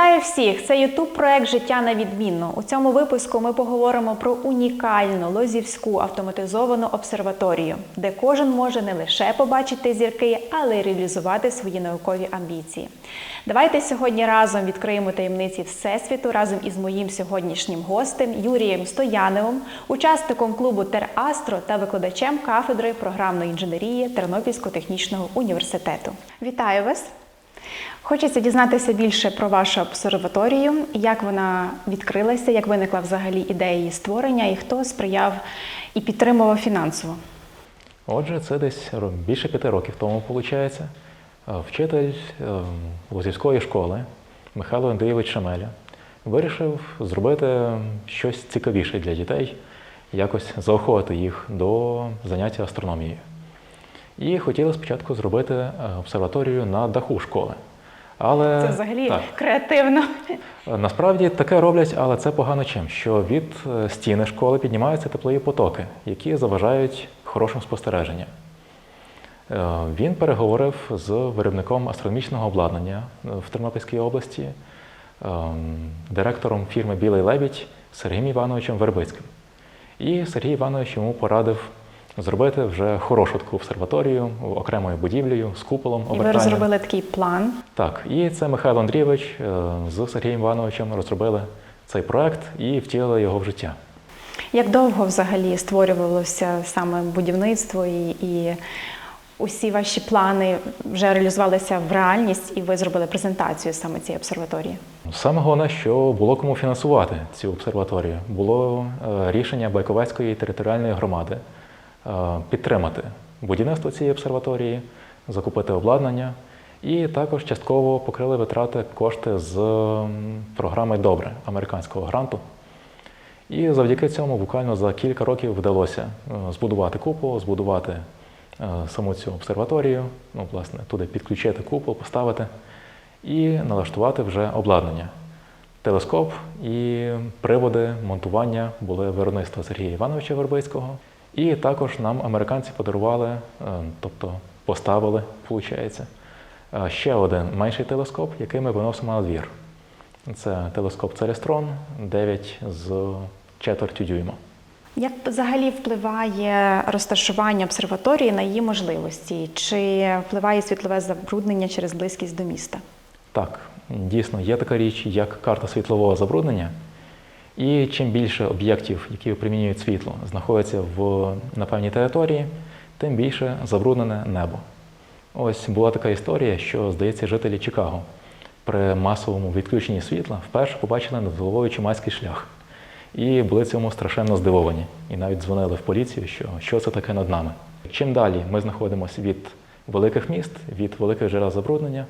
Вітаю всіх! Це ютуб проект Життя на відмінно. У цьому випуску ми поговоримо про унікальну лозівську автоматизовану обсерваторію, де кожен може не лише побачити зірки, але й реалізувати свої наукові амбіції. Давайте сьогодні разом відкриємо таємниці Всесвіту разом із моїм сьогоднішнім гостем Юрієм Стояневим, учасником клубу Терастро та викладачем кафедри програмної інженерії Тернопільського технічного університету. Вітаю вас! Хочеться дізнатися більше про вашу обсерваторію, як вона відкрилася, як виникла взагалі ідея її створення і хто сприяв і підтримував фінансово. Отже, це десь більше п'яти років тому виходить. Вчитель е, Лозівської школи Михайло Андрійович Шамеля вирішив зробити щось цікавіше для дітей, якось заохотити їх до заняття астрономією. І хотіли спочатку зробити е, обсерваторію на даху школи. Але Це взагалі так, креативно. Насправді таке роблять, але це погано чим, що від е, стіни школи піднімаються теплові потоки, які заважають хорошим спостереженням. Е, Він переговорив з виробником астрономічного обладнання е, в Тернопільській області, ем, директором фірми Білий лебідь Сергієм Івановичем Вербицьким. І Сергій Іванович йому порадив зробити вже хорошу таку обсерваторію окремою будівлею з куполом І ви розробили такий план. Так, і це Михайло Андрійович е, з Сергієм Івановичем розробили цей проект і втілили його в життя. Як довго взагалі створювалося саме будівництво і, і усі ваші плани вже реалізувалися в реальність, і ви зробили презентацію саме цієї обсерваторії? Саме головне, що було кому фінансувати цю обсерваторію, було е, рішення Байковецької територіальної громади підтримати будівництво цієї обсерваторії, закупити обладнання і також частково покрили витрати кошти з програми Добре американського гранту. І завдяки цьому буквально за кілька років вдалося е, збудувати купол, збудувати е, саму цю обсерваторію, ну, власне, туди підключити купол, поставити і налаштувати вже обладнання. Телескоп і приводи монтування були виробництва Сергія Івановича Вербицького. І також нам американці подарували, е, тобто поставили, виходить, е, ще один менший телескоп, який ми виносимо на двір. Це телескоп Целестрон 9 з четвертю дюйма. Як взагалі впливає розташування обсерваторії на її можливості? Чи впливає світлове забруднення через близькість до міста? Так, дійсно, є така річ, як карта світлового забруднення. І чим більше об'єктів, які випромінюють світло, знаходяться в, на певній території, тим більше забруднене небо. Ось була така історія, що, здається, жителі Чикаго при масовому відключенні світла вперше побачили над чумацький шлях. І були цьому страшенно здивовані. І навіть дзвонили в поліцію, що, що це таке над нами. Чим далі ми знаходимося від великих міст, від великих джерел забруднення,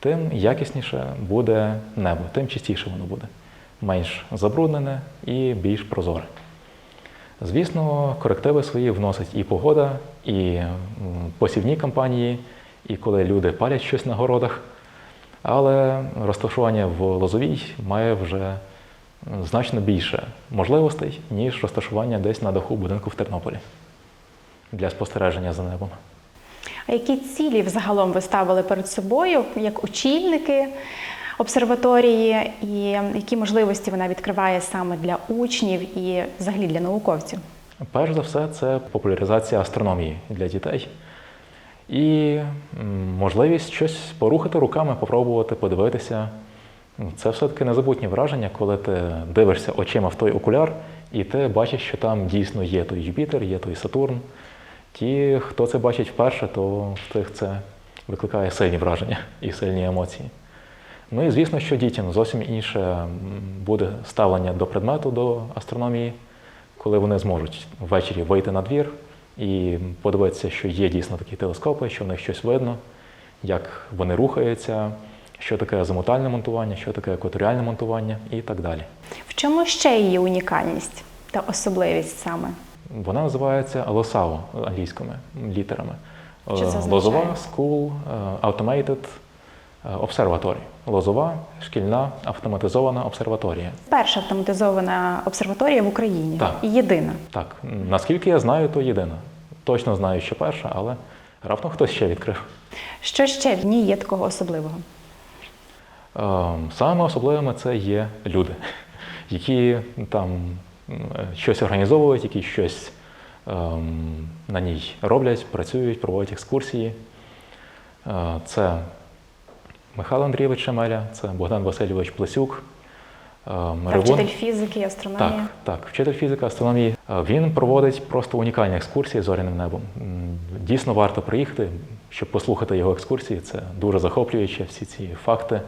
тим якісніше буде небо, тим чистіше воно буде. Менш забруднене і більш прозоре. Звісно, корективи свої вносить і погода, і посівні кампанії, і коли люди палять щось на городах. Але розташування в Лозовій має вже значно більше можливостей, ніж розташування десь на даху будинку в Тернополі для спостереження за небом. А які цілі взагалом ви ставили перед собою як очільники обсерваторії, і які можливості вона відкриває саме для учнів і взагалі для науковців? Перш за все, це популяризація астрономії для дітей. І можливість щось порухати руками, попробувати, подивитися. Це все-таки незабутнє враження, коли ти дивишся очима в той окуляр, і ти бачиш, що там дійсно є той Юпітер, є той Сатурн. Ті, хто це бачить вперше, то в тих це викликає сильні враження і сильні емоції. Ну і звісно, що дітям зовсім інше буде ставлення до предмету, до астрономії, коли вони зможуть ввечері вийти на двір і подивитися, що є дійсно такі телескопи, що в них щось видно, як вони рухаються, що таке азимутальне монтування, що таке екваторіальне монтування і так далі. В чому ще її унікальність та особливість саме? Вона називається LOSAO англійськими літерами. Що це Е, означає? Лозова School е, Automated Observatory. Лозова шкільна автоматизована обсерваторія. Перша автоматизована обсерваторія в Україні Так. і єдина. Так, наскільки я знаю, то єдина. Точно знаю, що перша, але раптом хтось ще відкрив. Що ще в ній є такого особливого? Ем, Саме особливими це є люди, які там щось організовують, які щось ем, на ній роблять, працюють, проводять екскурсії. Е, Це Михайло Андрійович Шемеля, це Богдан Васильович Плесюк. ем, Ревун. вчитель фізики і астрономії. Так, так, вчитель фізики, астрономії. Е, Він проводить просто унікальні екскурсії зоряним небом. Дійсно варто приїхати, щоб послухати його екскурсії. Це дуже захоплююче, всі ці факти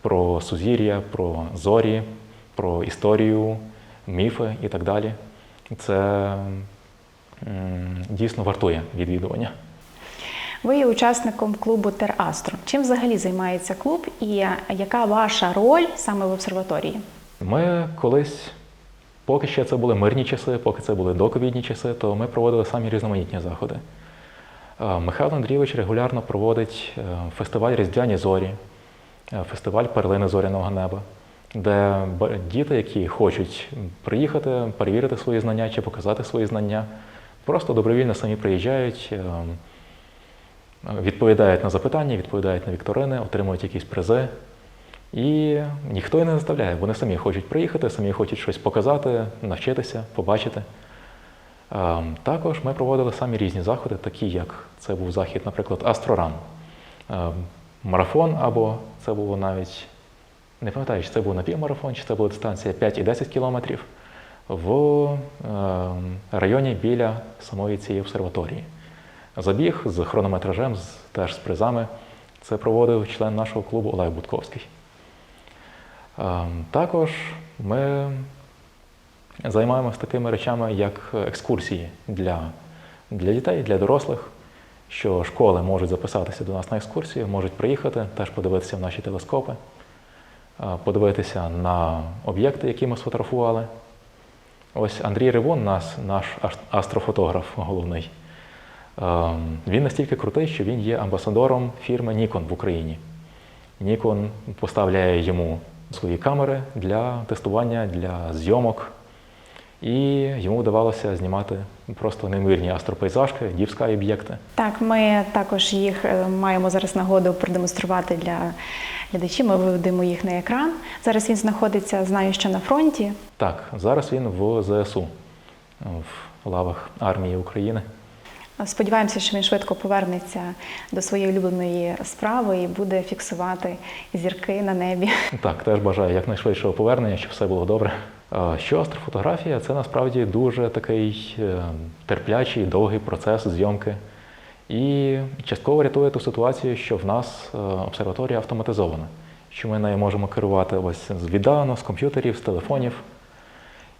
про сузір'я, про зорі, про історію, міфи і так далі. Це дійсно вартує відвідування. Ви є учасником клубу Терастро. Чим взагалі займається клуб і яка ваша роль саме в обсерваторії? Ми колись, поки ще це були мирні часи, поки це були доковідні часи, то ми проводили самі різноманітні заходи. Е, Михайло Андрійович регулярно проводить е, фестиваль Різдвяні зорі, е, фестиваль Перлини зоряного неба, де діти, які хочуть приїхати, перевірити свої знання чи показати свої знання, просто добровільно самі приїжджають, е, відповідають на запитання, відповідають на вікторини, отримують якісь призи. І ніхто їх не заставляє. Вони самі хочуть приїхати, самі хочуть щось показати, навчитися, побачити. Також ми проводили самі різні заходи, такі як це був захід, наприклад, Астроран, марафон, або це було навіть, не пам'ятаю, чи це був напівмарафон, чи це була дистанція 5 і 10 кілометрів в ем, районі біля самої цієї обсерваторії. Забіг з хронометражем, з, теж з призами. Це проводив член нашого клубу Олег Будковський. Ем, Також ми займаємося такими речами, як екскурсії для, для дітей, для дорослих, що школи можуть записатися до нас на екскурсію, можуть приїхати, теж подивитися в наші телескопи, е, подивитися на об'єкти, які ми сфотографували. Ось Андрій Ревун, наш астрофотограф головний. Ем, Він настільки крутий, що він є амбасадором фірми Nikon в Україні. Nikon поставляє йому свої камери для тестування, для зйомок. І йому вдавалося знімати просто неймовірні астропейзажки, дівські об'єкти. Так, ми також їх е, маємо зараз нагоду продемонструвати для глядачів. Ми виведемо їх на екран. Зараз він знаходиться, знаю, що на фронті. Так, зараз він в ЗСУ, в лавах армії України. Сподіваємося, що він швидко повернеться до своєї улюбленої справи і буде фіксувати зірки на небі. Так, теж бажаю якнайшвидшого повернення, щоб все було добре. Що астрофотографія це насправді дуже такий е, терплячий, довгий процес зйомки. І частково рятує ту ситуацію, що в нас е, обсерваторія автоматизована, що ми нею можемо керувати ось з віддалено, з комп'ютерів, з телефонів.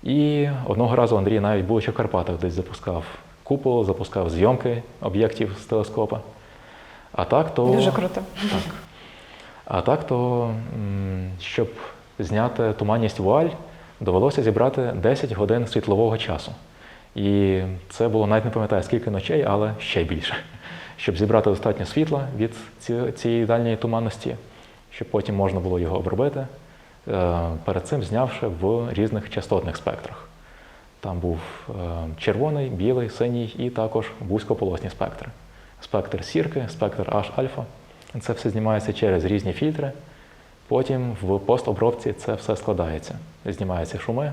І одного разу Андрій навіть будучи в Карпатах, десь запускав купол, запускав зйомки об'єктів з телескопа. А так то Дуже круто. так. А так то, щоб зняти туманність вуаль, довелося зібрати 10 годин світлового часу. І це було навіть не пам'ятаю скільки ночей, але ще більше. Щоб зібрати достатньо світла від цієї дальньої туманності, щоб потім можна було його обробити, е, перед цим знявши в різних частотних спектрах. Там був е, червоний, білий, синій і також вузькополосні спектри. Спектр сірки, спектр H-альфа. Це все знімається через різні фільтри. Потім в постобробці це все складається. Знімаються шуми,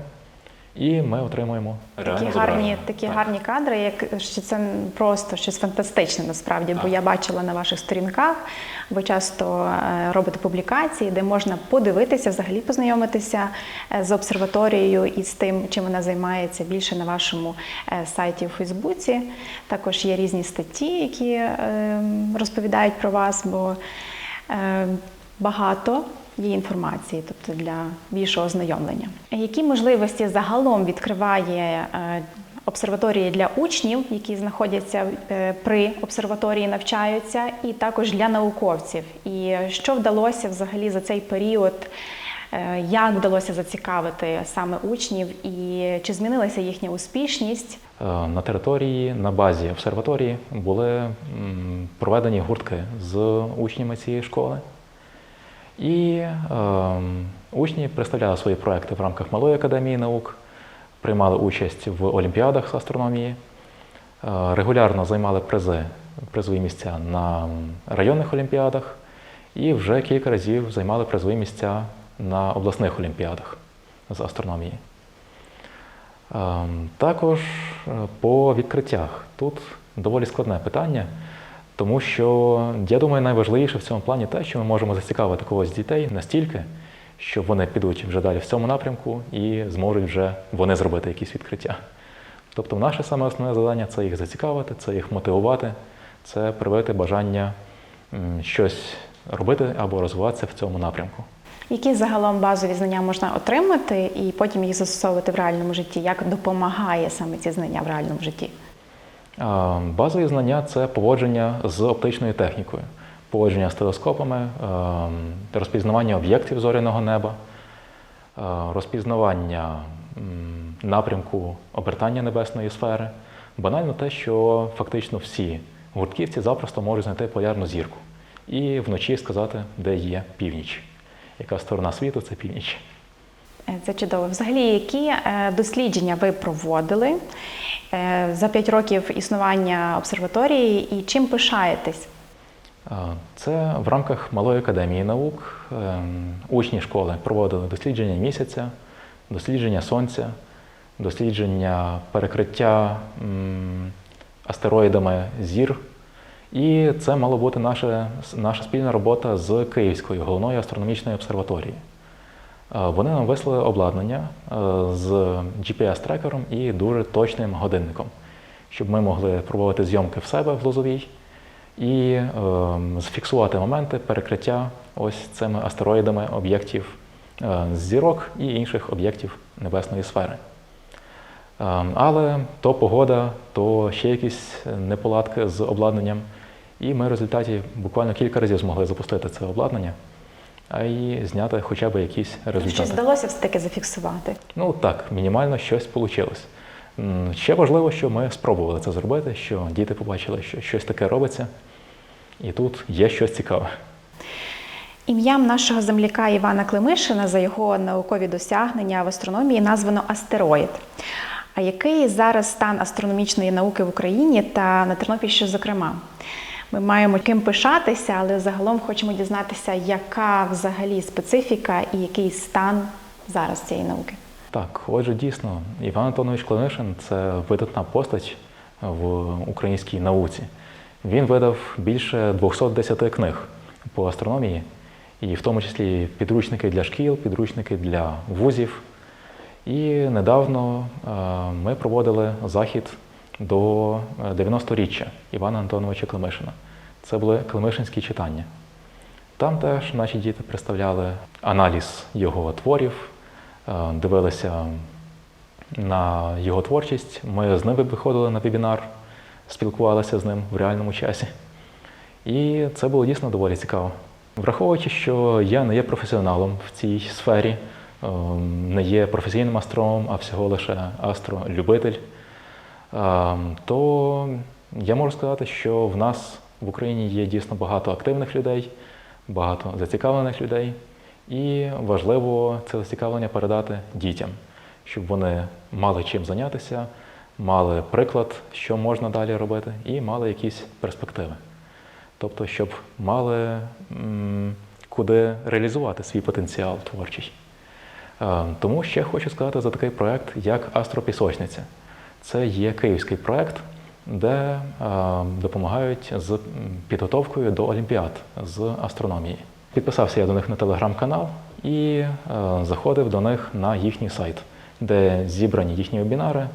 і ми отримуємо Такі реальне гарні, такі Так. гарні кадри, як що це просто щось фантастичне насправді, бо я бачила на ваших сторінках. Ви часто е, робите публікації, де можна подивитися, взагалі познайомитися е, з обсерваторією і з тим, чим вона займається більше на вашому е, сайті у Фейсбуці. Також є різні статті, які е, розповідають про вас, бо е, багато є інформації, тобто для більшого ознайомлення. Які можливості загалом відкриває е, обсерваторії для учнів, які знаходяться е, при обсерваторії, навчаються, і також для науковців? І що вдалося взагалі за цей період? е, Як вдалося зацікавити саме учнів, і чи змінилася їхня успішність? На території, на базі обсерваторії були проведені гуртки з учнями цієї школи. І е, учні представляли свої проекти в рамках Малої академії наук, приймали участь в олімпіадах з астрономії, е, регулярно займали призи, призові місця на районних олімпіадах і вже кілька разів займали призові місця на обласних олімпіадах з астрономії. Ем, Також е, по відкриттях. Тут доволі складне питання, тому що я думаю, найважливіше в цьому плані те, що ми можемо зацікавити когось дітей настільки, що вони підуть вже далі в цьому напрямку і зможуть вже вони зробити якісь відкриття. Тобто, наше саме основне завдання це їх зацікавити, це їх мотивувати, це привити бажання щось робити або розвиватися в цьому напрямку. Які загалом базові знання можна отримати і потім їх застосовувати в реальному житті? Як допомагає саме ці знання в реальному житті? Базові знання це поводження з оптичною технікою, поводження з телескопами, розпізнавання об'єктів зоряного неба, розпізнавання напрямку обертання небесної сфери. Банально те, що фактично всі гуртківці запросто можуть знайти полярну зірку і вночі сказати, де є північ, яка сторона світу це північ. Е, Це чудово. Взагалі, які е, дослідження ви проводили е, за 5 років існування обсерваторії і чим пишаєтесь? Це в рамках Малої академії наук. Учні школи проводили дослідження місяця, дослідження сонця, дослідження перекриття астероїдами зір. І це мала бути наша, наша спільна робота з Київською головною астрономічною обсерваторією. Е, Вони нам вислали обладнання е, з GPS-трекером і дуже точним годинником, щоб ми могли проводити зйомки в себе в Лозовій і е, зафіксувати моменти перекриття ось цими астероїдами об'єктів е, зірок і інших об'єктів небесної сфери. Е, але то погода, то ще якісь неполадки з обладнанням. І ми в результаті буквально кілька разів змогли запустити це обладнання, а й зняти хоча б якісь результати. Щось вдалося все-таки зафіксувати? Ну так, мінімально щось вийшло. Ще важливо, що ми спробували це зробити, що діти побачили, що щось таке робиться, і тут є щось цікаве. Ім'ям нашого земляка Івана Климишина за його наукові досягнення в астрономії названо астероїд. А який зараз стан астрономічної науки в Україні та на Тернопільщині, зокрема? Ми маємо ким пишатися, але загалом хочемо дізнатися, яка взагалі специфіка і який стан зараз цієї науки. Так, отже, дійсно, Іван Антонович Клинишин це видатна постать в українській науці. Він видав більше 210 книг по астрономії, і в тому числі підручники для шкіл, підручники для вузів. І недавно е, ми проводили захід до е, 90-річчя Івана Антоновича Климишина. Це були Климишинські читання. Там теж наші діти представляли аналіз його творів, е, дивилися на його творчість. Ми з ними виходили на вебінар, спілкувалися з ним в реальному часі. І це було дійсно доволі цікаво. Враховуючи, що я не є професіоналом в цій сфері, е, не є професійним астрономом, а всього лише астролюбитель, е, то я можу сказати, що в нас в Україні є дійсно багато активних людей, багато зацікавлених людей, і важливо це зацікавлення передати дітям, щоб вони мали чим зайнятися, мали приклад, що можна далі робити, і мали якісь перспективи. Тобто, щоб мали куди реалізувати свій потенціал творчий. Е, Тому ще хочу сказати за такий проект, як Астропісочниця. Це є київський проект, де е, допомагають з підготовкою до олімпіад з астрономії. Підписався я до них на телеграм-канал і е, заходив до них на їхній сайт, де зібрані їхні вебінари е,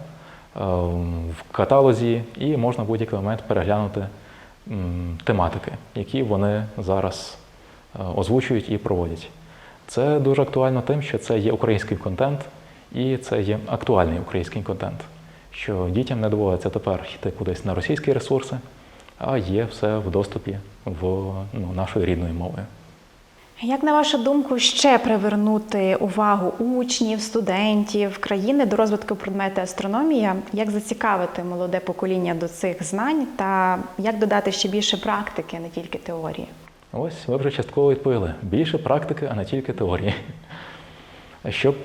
в каталозі, і можна в будь-який момент переглянути тематики, які вони зараз озвучують і проводять. Це дуже актуально тим, що це є український контент, і це є актуальний український контент. Що дітям не доводиться тепер йти кудись на російські ресурси, а є все в доступі в ну, нашою рідною мовою. Як на вашу думку, ще привернути увагу учнів, студентів, країни до розвитку предмету астрономія? Як зацікавити молоде покоління до цих знань та як додати ще більше практики, не тільки теорії? Ось ви вже частково відповіли. Більше практики, а не тільки теорії. Щоб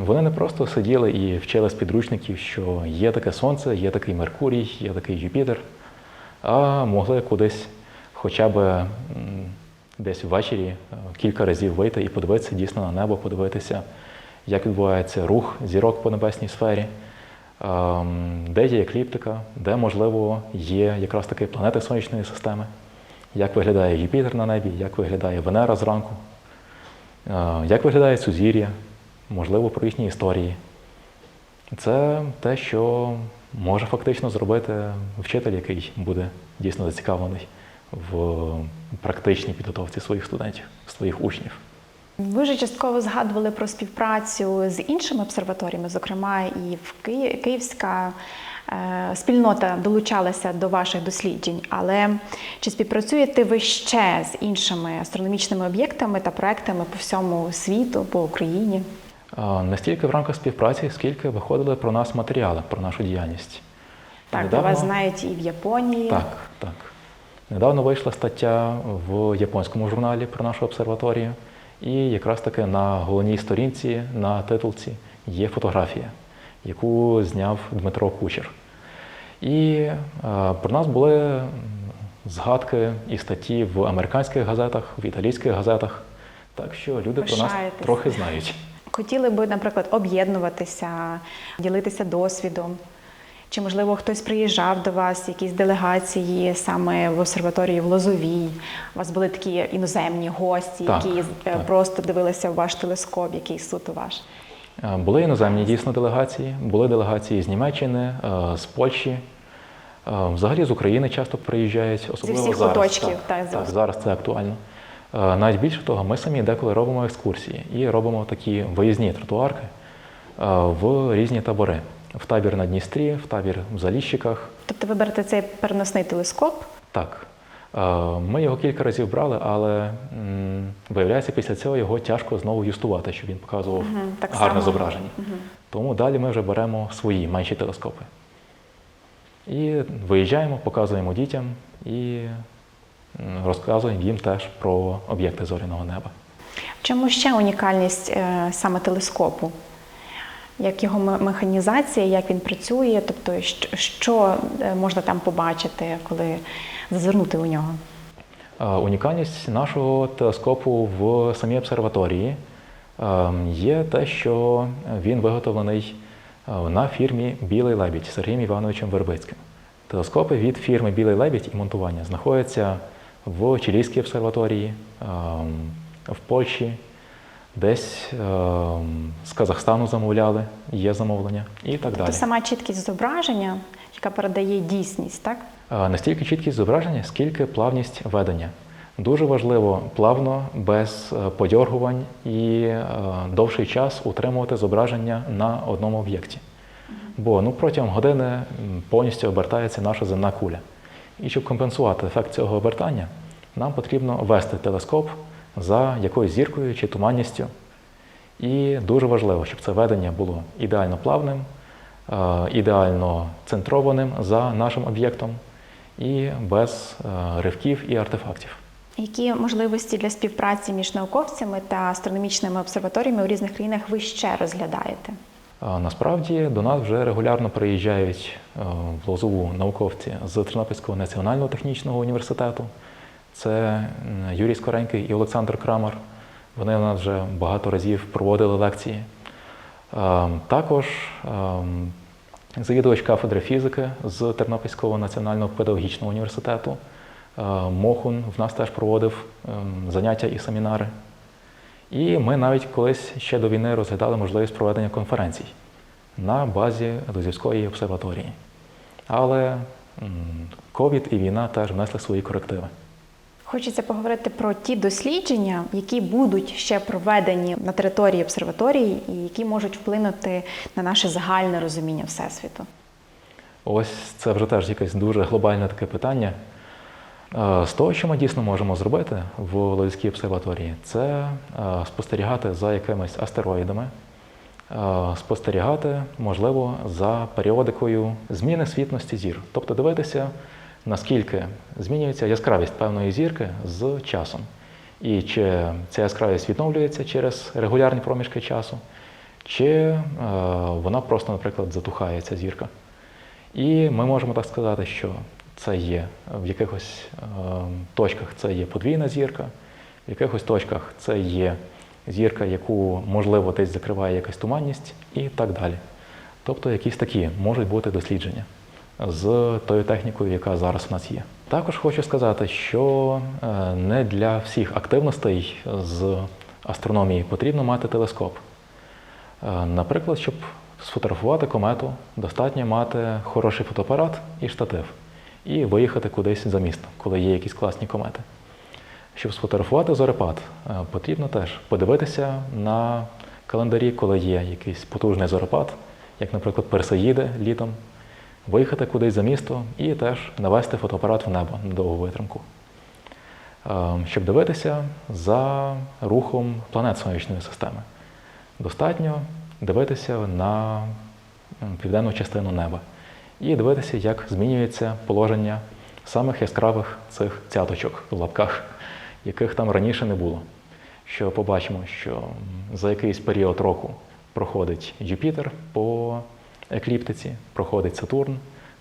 вони не просто сиділи і вчили з підручників, що є таке Сонце, є такий Меркурій, є такий Юпітер, а могли кудись хоча б десь ввечері е, кілька разів вийти і подивитися дійсно на небо, подивитися, як відбувається рух зірок по небесній сфері, ем, де є екліптика, де, можливо, є якраз таки планети сонячної системи, як виглядає Юпітер на небі, як виглядає Венера зранку, е, як виглядає сузір'я, можливо, про їхні історії. Це те, що може фактично зробити вчитель, який буде дійсно зацікавлений в практичній підготовці своїх студентів, своїх учнів. Ви вже частково згадували про співпрацю з іншими обсерваторіями, зокрема, і в Ки- Київська е, спільнота долучалася до ваших досліджень. Але чи співпрацюєте ви ще з іншими астрономічними об'єктами та проектами по всьому світу, по Україні? Не стільки в рамках співпраці, скільки виходили про нас матеріали, про нашу діяльність. Так, Недавно- вас знають і в Японії. Так, так. Недавно вийшла стаття в японському журналі про нашу обсерваторію, і якраз таки на головній сторінці, на титулці, є фотографія, яку зняв Дмитро Кучер. І е, про нас були згадки і статті в американських газетах, в італійських газетах. Так що люди про нас трохи знають. Хотіли би, наприклад, об'єднуватися, ділитися досвідом. Чи, можливо, хтось приїжджав до вас, якісь делегації саме в обсерваторії в Лозовій? У вас були такі іноземні гості, Так, які е, так. просто дивилися в ваш телескоп, який суто ваш. Е, Були іноземні дійсно делегації, були делегації з Німеччини, е, з Польщі. Взагалі з України часто приїжджають, особливо Зі всіх зараз. куточків, так, так, зараз це актуально. Е, Навіть більше того, ми самі деколи робимо екскурсії і робимо такі виїзні тротуарки е, в різні табори. В табір на Дністрі, в табір в Заліщиках. Тобто ви берете цей переносний телескоп, Так. Е, Ми його кілька разів брали, але м, виявляється, після цього його тяжко знову юстувати, щоб він показував так гарне само. зображення. Тому далі ми вже беремо свої менші телескопи. І виїжджаємо, показуємо дітям і розказуємо їм теж про об'єкти зоряного неба. В чому ще унікальність е, саме телескопу? Як його механізація, як він працює, тобто що е, можна там побачити, коли зазирнути у нього? Е, Унікальність нашого телескопу в самій обсерваторії е, є те, що він виготовлений на фірмі Білий лебідь Сергієм Івановичем Вербицьким. Телескопи від фірми Білий лебідь і монтування знаходяться в Чилійській обсерваторії, е, в Польщі, десь е, з Казахстану замовляли, є замовлення і так далі. Тобто сама чіткість зображення, яка передає дійсність, так? Е, Не стільки чіткість зображення, скільки плавність ведення. Дуже важливо плавно, без е, подьоргувань і е, довший час утримувати зображення на одному об'єкті. Бо ну, протягом години повністю обертається наша земна куля. І щоб компенсувати ефект цього обертання, нам потрібно вести телескоп за якоюсь зіркою чи туманністю. І дуже важливо, щоб це ведення було ідеально плавним, е, ідеально центрованим за нашим об'єктом і без е, ривків і артефактів. Які можливості для співпраці між науковцями та астрономічними обсерваторіями у різних країнах ви ще розглядаєте? Насправді до нас вже регулярно приїжджають е, в Лозову науковці з Тернопільського національного технічного університету. Це Юрій Скоренький і Олександр Крамер. Вони у нас вже багато разів проводили лекції. Е, Також ем, завідувач кафедри фізики з Тернопільського національного педагогічного університету е, Мохун в нас теж проводив ем, заняття і семінари. І ми навіть колись ще до війни розглядали можливість проведення конференцій на базі Лозівської обсерваторії. Але ковід і війна теж внесли свої корективи. Хочеться поговорити про ті дослідження, які будуть ще проведені на території обсерваторії і які можуть вплинути на наше загальне розуміння Всесвіту. Ось це вже теж якесь дуже глобальне таке питання. Е, З того, що ми дійсно можемо зробити в Лозівській обсерваторії, це е, спостерігати за якимись астероїдами, е, спостерігати, можливо, за періодикою зміни світності зір. Тобто дивитися, наскільки змінюється яскравість певної зірки з часом. І чи ця яскравість відновлюється через регулярні проміжки часу, чи вона просто, наприклад, затухає ця зірка. І ми можемо так сказати, що це є в якихось е, точках це є подвійна зірка, В якихось точках це є зірка, яку можливо десь закриває якась туманність, і так далі. Тобто якісь такі можуть бути дослідження з тою технікою, яка зараз у нас є. Також хочу сказати, що е, не для всіх активностей з астрономії потрібно мати телескоп. Е, Наприклад, щоб сфотографувати комету, достатньо мати хороший фотоапарат і штатив, і виїхати кудись за місто, коли є якісь класні комети. Щоб сфотографувати зорепад, е, потрібно теж подивитися на календарі, коли є якийсь потужний зорепад, як, наприклад, Персеїди літом, виїхати кудись за місто і теж навести фотоапарат в небо на довгу витримку. Е, Щоб дивитися за рухом планет сонячної системи. Достатньо дивитися на південну частину неба і дивитися, як змінюється положення самих яскравих цих цяточок в лапках, яких там раніше не було. Що побачимо, що за якийсь період року проходить Юпітер по екліптиці, проходить Сатурн,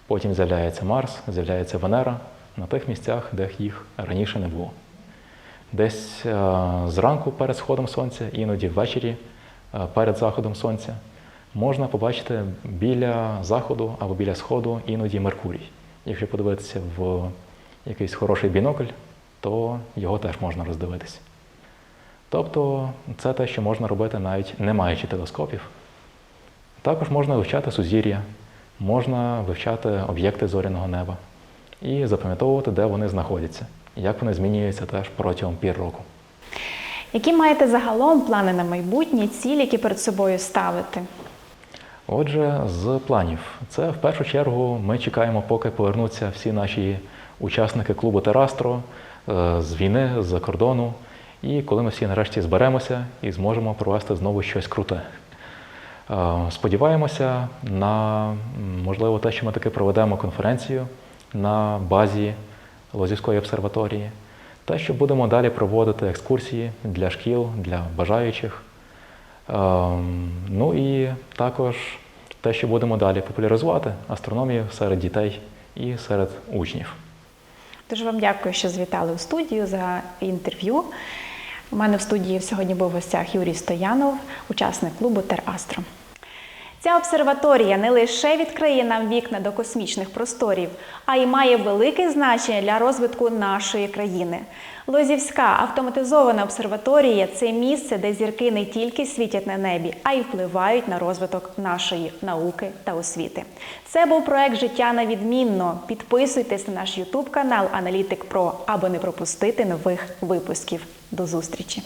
потім з'являється Марс, з'являється Венера на тих місцях, де їх раніше не було. Десь е, зранку перед сходом сонця, іноді ввечері е, перед заходом сонця можна побачити біля заходу або біля сходу іноді Меркурій. Якщо подивитися в якийсь хороший бінокль, то його теж можна роздивитися. Тобто це те, що можна робити навіть не маючи телескопів. Також можна вивчати сузір'я, можна вивчати об'єкти зоряного неба і запам'ятовувати, де вони знаходяться, як вони змінюються теж протягом пір року. Які маєте загалом плани на майбутнє, цілі, які перед собою ставите? Отже, з планів, це в першу чергу ми чекаємо, поки повернуться всі наші учасники клубу Терастро е, з війни, з-за кордону. І коли ми всі нарешті зберемося і зможемо провести знову щось круте. Е, Сподіваємося на можливо те, що ми таки проведемо конференцію на базі Лозівської обсерваторії, те, що будемо далі проводити екскурсії для шкіл, для бажаючих. Ем, Ну і також те, що будемо далі популяризувати астрономію серед дітей і серед учнів. Дуже вам дякую, що звітали у студію за інтерв'ю. У мене в студії сьогодні був в гостях Юрій Стоянов, учасник клубу Терастро. Ця обсерваторія не лише відкриє нам вікна до космічних просторів, а й має велике значення для розвитку нашої країни. Лозівська автоматизована обсерваторія це місце, де зірки не тільки світять на небі, а й впливають на розвиток нашої науки та освіти. Це був проект Життя на відмінно. Підписуйтесь на наш Ютуб канал Аналітик Про, аби не пропустити нових випусків. До зустрічі!